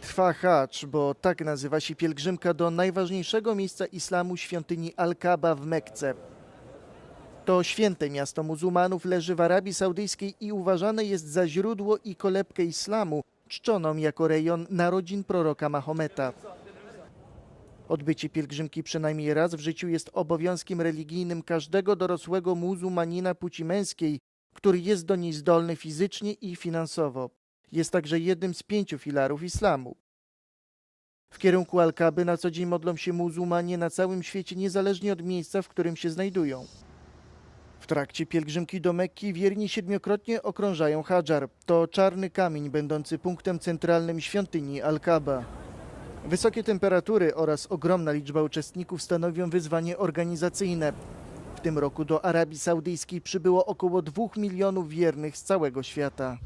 Trwa hacz, bo tak nazywa się pielgrzymka do najważniejszego miejsca islamu świątyni Al-Kaba w Mekce. To święte miasto muzułmanów leży w Arabii Saudyjskiej i uważane jest za źródło i kolebkę islamu, czczoną jako rejon narodzin proroka Mahometa. Odbycie pielgrzymki przynajmniej raz w życiu jest obowiązkiem religijnym każdego dorosłego muzułmanina płci męskiej, który jest do niej zdolny fizycznie i finansowo. Jest także jednym z pięciu filarów islamu. W kierunku Al-Kaby na co dzień modlą się muzułmanie na całym świecie, niezależnie od miejsca, w którym się znajdują. W trakcie pielgrzymki do Mekki wierni siedmiokrotnie okrążają Hadżar. To czarny kamień będący punktem centralnym świątyni Al-Kaba. Wysokie temperatury oraz ogromna liczba uczestników stanowią wyzwanie organizacyjne. W tym roku do Arabii Saudyjskiej przybyło około 2 milionów wiernych z całego świata.